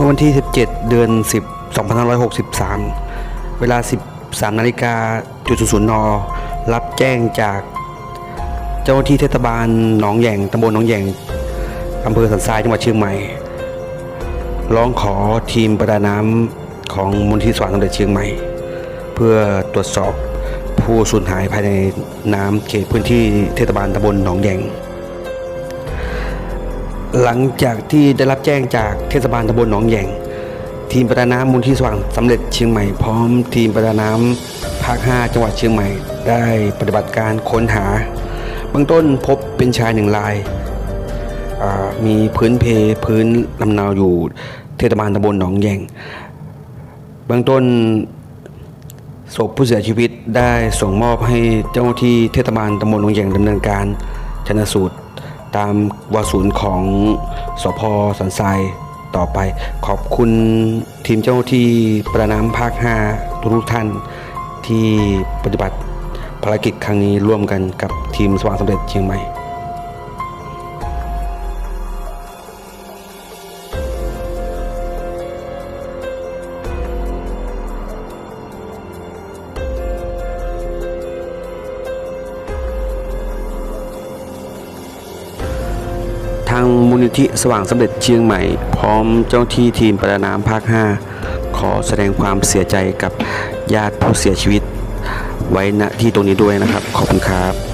มื่อวันที่ 17 เดือน 10 2563 เวลา 13นาฬิกาจุดศูนย์นรับแจ้งจากเจ้าหน้าที่เทศบาลหนองแยงตำบลหนองแยงอำเภอสันทรายจังหวัดเชียงใหม่ ร้องขอทีมประดาน้ำของมูลที่สว่างสมเด็จเชียงใหม่ เพื่อตรวจสอบผู้สูญหายภายในน้ำเขตพื้นที่เทศบาลตำบลหนองแยง หลังจากที่ได้รับแจ้งจากเทศบาลตำบลหนองแยงทีมประดาน้ำมูลที่สว่างสำเร็จเชียงใหม่พร้อมทีมประดาน้ำภาค 5 จังหวัดเชียงใหม่ ได้ปฏิบัติการค้นหาเบื้องต้นพบเป็นชายหนึ่งราย มีพื้นเพพื้นลำนาวอยู่เทศบาลตำบลหนองแยงเบื้องต้นศพผู้เสียชีวิตได้ส่งมอบให้เจ้าหน้าที่เทศบาลตำบลหนองแยงดำเนินการชนสูตร ตามวาศูนย์ของสพสันทรายต่อไป ขอบคุณทีมเจ้าที่ประดาน้ำภาค 5 ทุกท่านที่ปฏิบัติภารกิจครั้งนี้ร่วมกันกับทีมสว่างสำเร็จเชียงใหม่างมูลนิธิสว่างสำเร็จเชียงใหม่ พร้อมเจ้าหน้าที่ทีมประดาน้ำภาค 5 ขอแสดงความเสียใจกับญาติผู้เสียชีวิต ไว้ณที่ตรงนี้ด้วยนะครับ ขอบคุณครับ